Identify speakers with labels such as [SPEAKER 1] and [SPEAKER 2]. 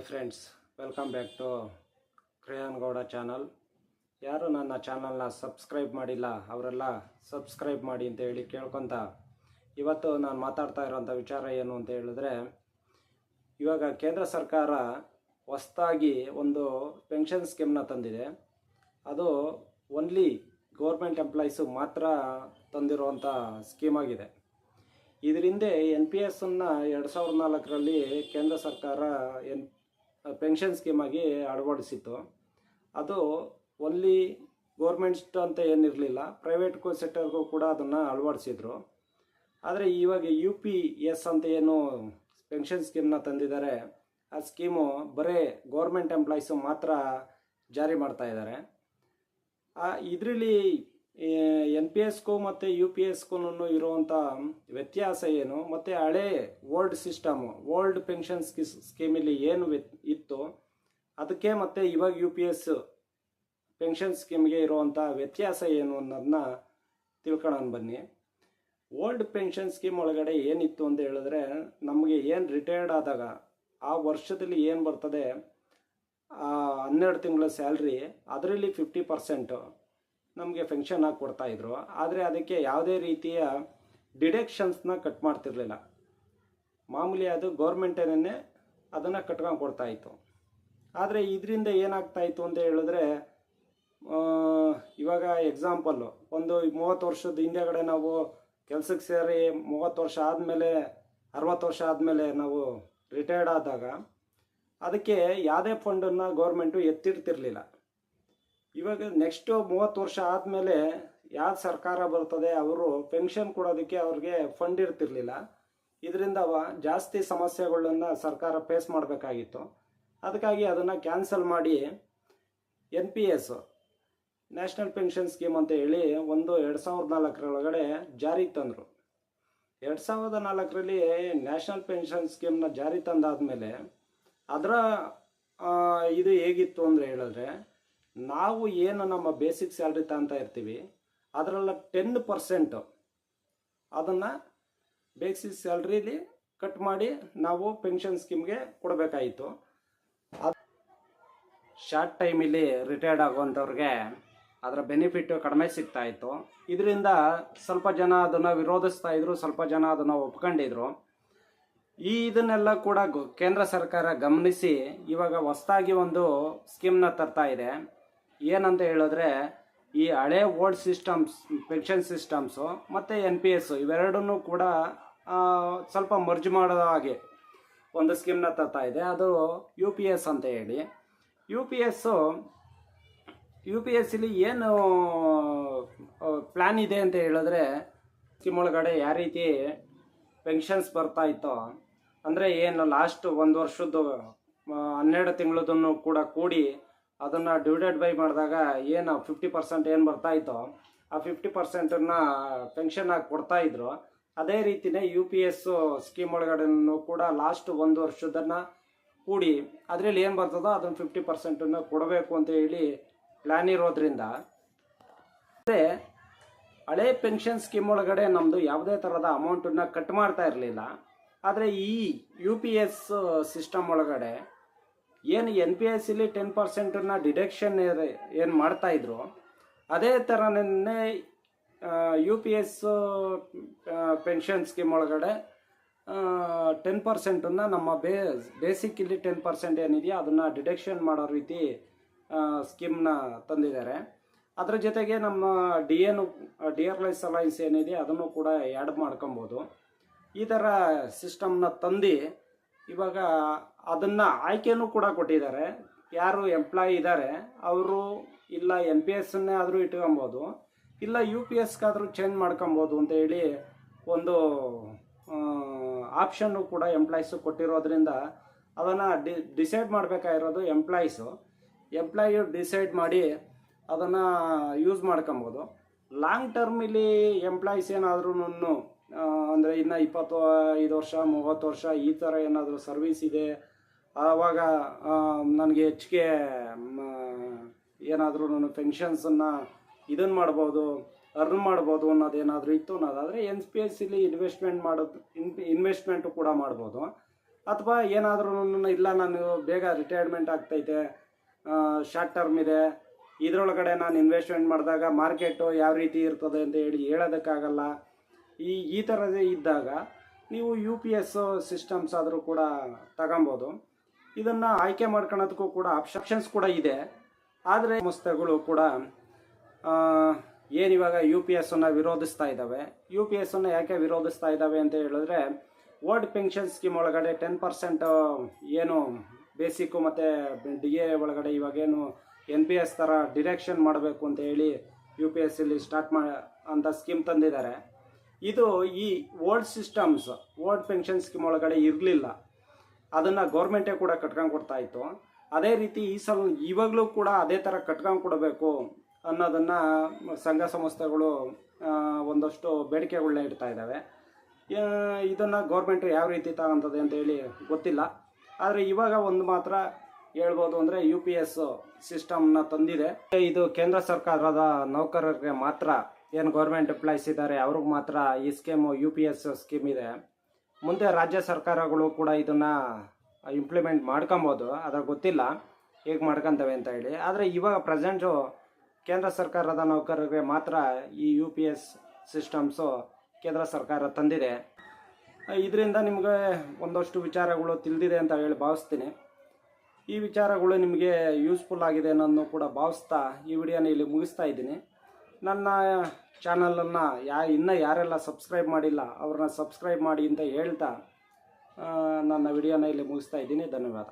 [SPEAKER 1] Hi friends welcome back to Kriyan Gowda channel ಯಾರು ನನ್ನ ಚಾನಲ್ನ ಸಬ್ಸ್ಕ್ರೈಬ್ ಮಾಡಿಲ್ಲ, ಅವರೆಲ್ಲ ಸಬ್ಸ್ಕ್ರೈಬ್ ಮಾಡಿ ಅಂತ ಹೇಳಿ ಕೇಳ್ಕೊತ, ಇವತ್ತು ನಾನು ಮಾತಾಡ್ತಾ ಇರೋಂಥ ವಿಚಾರ ಏನು ಅಂತ ಹೇಳಿದ್ರೆ, ಇವಾಗ ಕೇಂದ್ರ ಸರ್ಕಾರ ಹೊಸ್ದಾಗಿ ಒಂದು ಪೆನ್ಷನ್ ಸ್ಕೀಮ್ನ ತಂದಿದೆ. ಅದು ಓನ್ಲಿ ಗೌರ್ಮೆಂಟ್ ಎಂಪ್ಲಾಯೀಸು ಮಾತ್ರ ತಂದಿರುವಂಥ ಸ್ಕೀಮ್ ಆಗಿದೆ. ಇದರಿಂದ ಎನ್ ಪಿ ಎಸ್ಸನ್ನು ಎರಡು ಸಾವಿರದ ನಾಲ್ಕರಲ್ಲಿ ಕೇಂದ್ರ ಸರ್ಕಾರ ಎನ್ ಪೆನ್ಷನ್ ಸ್ಕೀಮಾಗಿ ಅಳವಡಿಸಿತ್ತು. ಅದು ಓನ್ಲಿ ಗೋರ್ಮೆಂಟ್ ಅಂತ ಏನಿರಲಿಲ್ಲ, ಪ್ರೈವೇಟ್ ಸೆಕ್ಟರ್ಗೂ ಕೂಡ ಅದನ್ನು ಅಳವಡಿಸಿದ್ರು. ಆದರೆ ಇವಾಗ ಯು ಪಿ ಎಸ್ ಅಂತ ಏನು ಪೆನ್ಷನ್ ಸ್ಕೀಮ್ನ ತಂದಿದ್ದಾರೆ, ಆ ಸ್ಕೀಮು ಬರೀ ಗೌರ್ಮೆಂಟ್ ಎಂಪ್ಲಾಯೀಸು ಮಾತ್ರ ಜಾರಿ ಮಾಡ್ತಾ ಇದ್ದಾರೆ. ಇದರಲ್ಲಿ ಎನ್ ಪಿ ಎಸ್ಗೂ ಮತ್ತು ಯು ಪಿ ಎಸ್ಗೂ ಇರುವಂಥ ವ್ಯತ್ಯಾಸ ಏನು, ಮತ್ತು ಹಳೆ old system, old pension scheme ಸ್ಕೀಮಲ್ಲಿ ಏನು ಇತ್ತು. ಅದಕ್ಕೆ ಮತ್ತು ಇವಾಗ ಯು ಪಿ ಎಸ್ ಪೆನ್ಷನ್ ಸ್ಕೀಮ್ಗೆ ಇರುವಂಥ ವ್ಯತ್ಯಾಸ ಏನು ಅನ್ನೋದನ್ನ ತಿಳ್ಕೊಳ್ಳೋಣ ಬನ್ನಿ. ಓಲ್ಡ್ ಪೆನ್ಷನ್ ಸ್ಕೀಮ್ ಒಳಗಡೆ ಏನಿತ್ತು ಅಂತ ಹೇಳಿದ್ರೆ ನಮಗೆ ಏನು ರಿಟೈರ್ಡ್ ಆದಾಗ ಆ ವರ್ಷದಲ್ಲಿ ಏನು ಬರ್ತದೆ? ಹನ್ನೆರಡು ತಿಂಗಳ ಸ್ಯಾಲ್ರಿ ಅದರಲ್ಲಿ ಫಿಫ್ಟಿ ಪರ್ಸೆಂಟು ನಮಗೆ ಫೆನ್ಷನ್ ಆಗಿ ಕೊಡ್ತಾಯಿದ್ರು ಆದರೆ ಅದಕ್ಕೆ ಯಾವುದೇ ರೀತಿಯ ಡಿಡಕ್ಷನ್ಸ್ನ ಕಟ್ ಮಾಡ್ತಿರ್ಲಿಲ್ಲ. ಮಾಮೂಲಿ ಅದು ಗೌರ್ಮೆಂಟೇನೇ ಅದನ್ನು ಕಟ್ಕೊಂಡು ಕೊಡ್ತಾಯಿತ್ತು ಆದರೆ ಇದರಿಂದ ಏನಾಗ್ತಾಯಿತ್ತು ಅಂತ ಹೇಳಿದ್ರೆ ಇವಾಗ ಎಕ್ಸಾಂಪಲ್ಲು ಒಂದು ಮೂವತ್ತು ವರ್ಷದ ಹಿಂದೆಗಡೆ ನಾವು ಕೆಲಸಕ್ಕೆ ಸೇರಿ ಮೂವತ್ತು ವರ್ಷ ಆದಮೇಲೆ, ಅರವತ್ತು ವರ್ಷ ಆದಮೇಲೆ ನಾವು ರಿಟೈರ್ಡ್ ಆದಾಗ ಅದಕ್ಕೆ ಯಾವುದೇ ಫಂಡನ್ನು ಗೌರ್ಮೆಂಟು ಎತ್ತಿಡ್ತಿರ್ಲಿಲ್ಲ ಇವಾಗ ನೆಕ್ಸ್ಟು ಮೂವತ್ತು ವರ್ಷ ಆದಮೇಲೆ ಯಾವ ಸರ್ಕಾರ ಬರ್ತದೆ, ಅವರು ಪೆನ್ಷನ್ ಕೊಡೋದಕ್ಕೆ ಅವ್ರಿಗೆ ಫಂಡ್ ಇರ್ತಿರ್ಲಿಲ್ಲ. ಇದರಿಂದ ಜಾಸ್ತಿ ಸಮಸ್ಯೆಗಳನ್ನ ಸರ್ಕಾರ ಫೇಸ್ ಮಾಡಬೇಕಾಗಿತ್ತು. ಅದಕ್ಕಾಗಿ ಅದನ್ನು ಕ್ಯಾನ್ಸಲ್ ಮಾಡಿ N P S national pension scheme ಅಂತ ಹೇಳಿ ಒಂದು ಎರಡು ಸಾವಿರದ ನಾಲ್ಕರೊಳಗಡೆ ಜಾರಿಗೆ ತಂದರು. ಎರಡು ಸಾವಿರದ ನಾಲ್ಕರಲ್ಲಿ ನ್ಯಾಷನಲ್ ಪೆನ್ಷನ್ ಸ್ಕೀಮ್ನ ಜಾರಿ ತಂದಾದಮೇಲೆ ಅದರ ಇದು ಹೇಗಿತ್ತು ಅಂದರೆ ಹೇಳಿದ್ರೆ ನಾವು ಏನು ನಮ್ಮ ಬೇಸಿಕ್ ಸ್ಯಾಲ್ರಿ ತಾಂತ ಇರ್ತೀವಿ, ಅದರಲ್ಲ ಟೆನ್ ಪರ್ಸೆಂಟು ಅದನ್ನು ಬೇಸಿಕ್ ಸ್ಯಾಲ್ರಿಲಿ ಕಟ್ ಮಾಡಿ ನಾವು ಪೆನ್ಷನ್ ಸ್ಕೀಮ್ಗೆ ಕೊಡಬೇಕಾಯಿತು. ಶಾರ್ಟ್ ಟೈಮಲ್ಲಿ ರಿಟೈರ್ಡ್ ಆಗುವಂಥವ್ರಿಗೆ ಅದರ ಬೆನಿಫಿಟ್ ಕಡಿಮೆ ಸಿಗ್ತಾ ಇತ್ತು ಇದರಿಂದ ಸ್ವಲ್ಪ ಜನ ಅದನ್ನು ವಿರೋಧಿಸ್ತಾ ಇದ್ರು, ಸ್ವಲ್ಪ ಜನ ಅದನ್ನು ಒಪ್ಕೊಂಡಿದ್ರು. ಈ ಇದನ್ನೆಲ್ಲ ಕೂಡ ಕೇಂದ್ರ ಸರ್ಕಾರ ಗಮನಿಸಿ ಇವಾಗ ಹೊಸದಾಗಿ ಒಂದು ಸ್ಕೀಮ್ನ ತರ್ತಾ ಇದೆ. ಏನಂತ ಹೇಳಿದ್ರೆ ಈ ಹಳೆ ಓಲ್ಡ್ ಸಿಸ್ಟಮ್ಸ್, ಪೆನ್ಷನ್ ಸಿಸ್ಟಮ್ಸು, ಮತ್ತು ಎನ್ ಪಿ ಎಸ್ಸು, ಇವೆರಡನ್ನೂ ಕೂಡ ಸ್ವಲ್ಪ ಮರ್ಜ್ ಮಾಡೋ ಹಾಗೆ ಒಂದು ಸ್ಕೀಮ್ನ ತರ್ತಾ ಇದೆ. ಅದು ಯು ಪಿ ಎಸ್ ಅಂತ ಹೇಳಿ. U P S, U P S ಇಲ್ಲಿ ಏನು ಪ್ಲ್ಯಾನ್ ಇದೆ ಅಂತ ಹೇಳಿದ್ರೆ ಸ್ಕೀಮ್ ಒಳಗಡೆ ಯಾವ ರೀತಿ ಪೆನ್ಷನ್ಸ್ ಬರ್ತಾ ಇತ್ತೋ, ಅಂದರೆ ಏನು ಲಾಸ್ಟ್ ಒಂದು ವರ್ಷದ್ದು ಹನ್ನೆರಡು ತಿಂಗಳದನ್ನು ಕೂಡ ಕೂಡಿ ಅದನ್ನು ಡಿವೈಡೆಡ್ ಬೈ ಮಾಡಿದಾಗ ಏನು ಫಿಫ್ಟಿ ಪರ್ಸೆಂಟ್ ಏನು ಬರ್ತಾ ಇತ್ತೋ, ಆ ಫಿಫ್ಟಿ ಪರ್ಸೆಂಟನ್ನು ಪೆನ್ಷನ್ ಆಗಿ ಕೊಡ್ತಾಯಿದ್ರು ಅದೇ ರೀತಿಯೇ ಯು ಪಿ ಎಸ್ ಸ್ಕೀಮ್ ಒಳಗಡೆನೂ ಕೂಡ ಲಾಸ್ಟ್ ಒಂದು ವರ್ಷದನ್ನು ಕೂಡಿ ಅದರಲ್ಲಿ ಏನು ಬರ್ತದೋ ಅದನ್ನು ಫಿಫ್ಟಿ ಪರ್ಸೆಂಟನ್ನು ಕೊಡಬೇಕು ಅಂತ ಹೇಳಿ ಪ್ಲ್ಯಾನ್ ಇರೋದ್ರಿಂದ. ಅದೇ ಹಳೆ ಪೆನ್ಷನ್ ಸ್ಕೀಮ್ ಒಳಗಡೆ ನಮ್ಮದು ಯಾವುದೇ ಥರದ ಅಮೌಂಟನ್ನು ಕಟ್ ಮಾಡ್ತಾ ಇರಲಿಲ್ಲ. ಆದರೆ ಈ ಯು ಪಿ ಎಸ್ ಸಿಸ್ಟಮ್ ಒಳಗಡೆ ಏನು ಎನ್ ಪಿ ಎಸ್ ಇಲ್ಲಿ ಟೆನ್ ಪರ್ಸೆಂಟನ್ನು ಡಿಡಕ್ಷನ್ ಏನು ಮಾಡ್ತಾ ಇದ್ರು, ಅದೇ ಥರನೇ U P S pension scheme ಒಳಗಡೆ ಟೆನ್ ಪರ್ಸೆಂಟನ್ನು ನಮ್ಮ ಬೇಸಿಕ್ ಇಲ್ಲಿ ಟೆನ್ ಪರ್ಸೆಂಟ್ ಏನಿದೆಯೋ ಅದನ್ನು ಡಿಡಕ್ಷನ್ ಮಾಡೋ ರೀತಿ ಸ್ಕೀಮ್ನ ತಂದಿದ್ದಾರೆ. ಅದರ ಜೊತೆಗೆ ನಮ್ಮ ಡಿ ಎನ್ ಡಿ ಆರ್ ಲೈಸ್ ಅಲೈನ್ಸ್ ಏನಿದೆ ಅದನ್ನು ಕೂಡ ಆ್ಯಡ್ ಮಾಡ್ಕೊಬೋದು. ಈ ಥರ ಸಿಸ್ಟಮ್ನ ತಂದು ಇವಾಗ ಅದನ್ನು ಆಯ್ಕೆನೂ ಕೂಡ ಕೊಟ್ಟಿದ್ದಾರೆ. ಯಾರು ಎಂಪ್ಲಾಯಿ ಇದ್ದಾರೆ ಅವರು ಇಲ್ಲ ಎನ್ ಪಿ ಎಸ್ಸನ್ನೇ ಆದರೂ ಇಟ್ಕೊಬೋದು, ಇಲ್ಲ ಯು ಪಿ ಎಸ್ಗಾದರೂ ಚೇಂಜ್ ಮಾಡ್ಕೊಬೋದು ಅಂತ ಹೇಳಿ ಒಂದು ಆಪ್ಷನ್ನು ಕೂಡ ಎಂಪ್ಲಾಯೀಸು ಕೊಟ್ಟಿರೋದ್ರಿಂದ ಅದನ್ನು ಡಿಸೈಡ್ ಮಾಡಬೇಕಾಗಿರೋದು ಎಂಪ್ಲಾಯೀಸು ಎಂಪ್ಲಾಯಿ ಡಿಸೈಡ್ ಮಾಡಿ ಅದನ್ನು ಯೂಸ್ ಮಾಡ್ಕೊಬೋದು. ಲಾಂಗ್ ಟರ್ಮಲ್ಲಿ ಎಂಪ್ಲಾಯೀಸ್ ಏನಾದ್ರೂ ಅಂದರೆ ಇನ್ನು ಇಪ್ಪತ್ತು, ಐದು ವರ್ಷ, ಮೂವತ್ತು ವರ್ಷ ಈ ಥರ ಏನಾದರೂ ಸರ್ವಿಸ್ ಇದೆ. ಆವಾಗ ನನಗೆ ಹೆಚ್ಚಿಗೆ ಏನಾದರೂ ನಾನು ಪೆನ್ಷನ್ಸನ್ನು ಇದನ್ನು ಮಾಡ್ಬೋದು ಅರ್ನ್ ಮಾಡ್ಬೋದು ಅನ್ನೋದೇನಾದರೂ ಇತ್ತು ಅನ್ನೋದಾದರೆ ಎನ್ ಪಿ ಎಸ್ ಇಲ್ಲಿ ಇನ್ವೆಸ್ಟ್ಮೆಂಟ್ ಮಾಡೋದು ಇನ್ ಇನ್ವೆಸ್ಟ್ಮೆಂಟು ಕೂಡ ಮಾಡ್ಬೋದು. ಅಥವಾ ಏನಾದರೂ ಇಲ್ಲ ನಾನು ಬೇಗ ರಿಟೈರ್ಮೆಂಟ್ ಆಗ್ತೈತೆ ಶಾರ್ಟ್ ಟರ್ಮ್ ಇದೆ. ಇದರೊಳಗಡೆ ನಾನು ಇನ್ವೆಸ್ಟ್ಮೆಂಟ್ ಮಾಡಿದಾಗ ಮಾರ್ಕೆಟು ಯಾವ ರೀತಿ ಇರ್ತದೆ ಅಂತ ಹೇಳಿ ಹೇಳೋದಕ್ಕಾಗಲ್ಲ. ಈ ಈ ಥರದೇ ಇದ್ದಾಗ ನೀವು ಯು ಪಿ ಎಸ್ ಸಿಸ್ಟಮ್ಸ್ ಆದರೂ ಕೂಡ ತಗೊಬೋದು. ಇದನ್ನು ಆಯ್ಕೆ ಮಾಡ್ಕೊಳ್ಳೋದಕ್ಕೂ ಕೂಡ ಆಪ್ಷನ್ಸ್ ಕೂಡ ಇದೆ. ಆದರೆ ಸಂಸ್ಥೆಗಳು ಕೂಡ ಏನಿವಾಗ ಯು ಪಿ ಎಸ್ ಅನ್ನು ವಿರೋಧಿಸ್ತಾ ಇದ್ದಾವೆ? ಯು ಪಿ ಎಸ್ ಅನ್ನು ಯಾಕೆ ವಿರೋಧಿಸ್ತಾ ಇದ್ದಾವೆ ಅಂತ ಹೇಳಿದ್ರೆ ಓಲ್ಡ್ ಪೆನ್ಷನ್ ಸ್ಕೀಮ್ ಒಳಗಡೆ ಟೆನ್ ಪರ್ಸೆಂಟ್ ಏನು ಬೇಸಿಕ್ಕು ಮತ್ತು ಡಿ ಎ ಒಳಗಡೆ ಇವಾಗೇನು ಎನ್ ಪಿ ಎಸ್ ಥರ ಡಿರೆಕ್ಷನ್ ಮಾಡಬೇಕು ಅಂತ ಹೇಳಿ ಯು ಪಿ ಎಸ್ ಇಲ್ಲಿ ಸ್ಟಾರ್ಟ್ ಮಾ, ಅಂತ ಸ್ಕೀಮ್ ತಂದಿದ್ದಾರೆ. ಇದು ಈ old systems old pension scheme ಒಳಗಡೆ ಇರಲಿಲ್ಲ. ಅದನ್ನು ಗೌರ್ಮೆಂಟೇ ಕೂಡ ಕಟ್ಕೊಂಡು ಕೊಡ್ತಾ ಇತ್ತು. ಅದೇ ರೀತಿ ಈ ಸಲ ಇವಾಗಲೂ ಕೂಡ ಅದೇ ಥರ ಕಟ್ಕೊಂಡು ಕೊಡಬೇಕು ಅನ್ನೋದನ್ನು ಸಂಘ ಸಂಸ್ಥೆಗಳು ಒಂದಷ್ಟು ಬೇಡಿಕೆಗಳನ್ನ ಇಡ್ತಾ ಇದ್ದಾವೆ. ಇದನ್ನು ಗೌರ್ಮೆಂಟ್ ಯಾವ ರೀತಿ ತಗೊಂತದೆ ಅಂತ ಹೇಳಿ ಗೊತ್ತಿಲ್ಲ. ಆದರೆ ಇವಾಗ ಒಂದು ಮಾತ್ರ ಹೇಳ್ಬೋದು ಅಂದರೆ ಯು ಪಿ ಎಸ್ ಸಿಸ್ಟಮ್ನ ತಂದಿದೆ. ಇದು ಕೇಂದ್ರ ಸರ್ಕಾರದ ನೌಕರರಿಗೆ ಮಾತ್ರ ಏನು ಗೌರ್ಮೆಂಟ್ ಎಂಪ್ಲಾಯ್ಸ್ ಇದ್ದಾರೆ ಅವ್ರಿಗೆ ಮಾತ್ರ ಈ scheme U P S scheme ಇದೆ. ಮುಂದೆ ರಾಜ್ಯ ಸರ್ಕಾರಗಳು ಕೂಡ ಇದನ್ನು ಇಂಪ್ಲಿಮೆಂಟ್ ಮಾಡ್ಕೊಬೋದು ಅದ್ರ ಗೊತ್ತಿಲ್ಲ ಹೇಗೆ ಮಾಡ್ಕೊತವೆ ಅಂತ ಹೇಳಿ. ಆದರೆ ಇವಾಗ ಪ್ರೆಸೆಂಟು ಕೇಂದ್ರ ಸರ್ಕಾರದ ನೌಕರರಿಗೆ ಮಾತ್ರ ಈ ಯು ಪಿ ಎಸ್ ಸಿಸ್ಟಮ್ಸು ಕೇಂದ್ರ ಸರ್ಕಾರ ತಂದಿದೆ. ಇದರಿಂದ ನಿಮಗೆ ಒಂದಷ್ಟು ವಿಚಾರಗಳು ತಿಳಿದಿದೆ ಅಂತ ಹೇಳಿ ಭಾವಿಸ್ತೀನಿ. ಈ ವಿಚಾರಗಳು ನಿಮಗೆ ಯೂಸ್ಫುಲ್ ಆಗಿದೆ ಅನ್ನೋದನ್ನು ಕೂಡ ಭಾವಿಸ್ತಾ ಈ ವಿಡಿಯೋನ ಇಲ್ಲಿ ಮುಗಿಸ್ತಾ ಇದ್ದೀನಿ. ನನ್ನ ಚಾನಲನ್ನು ಯಾ ಇನ್ನೂ ಯಾರೆಲ್ಲ ಸಬ್ಸ್ಕ್ರೈಬ್ ಮಾಡಿಲ್ಲ, ಅವ್ರನ್ನ ಸಬ್ಸ್ಕ್ರೈಬ್ ಮಾಡಿ ಅಂತ ಹೇಳ್ತಾ ನನ್ನ ವಿಡಿಯೋನ ಇಲ್ಲಿ ಮುಗಿಸ್ತಾ ಇದ್ದೀನಿ. ಧನ್ಯವಾದ.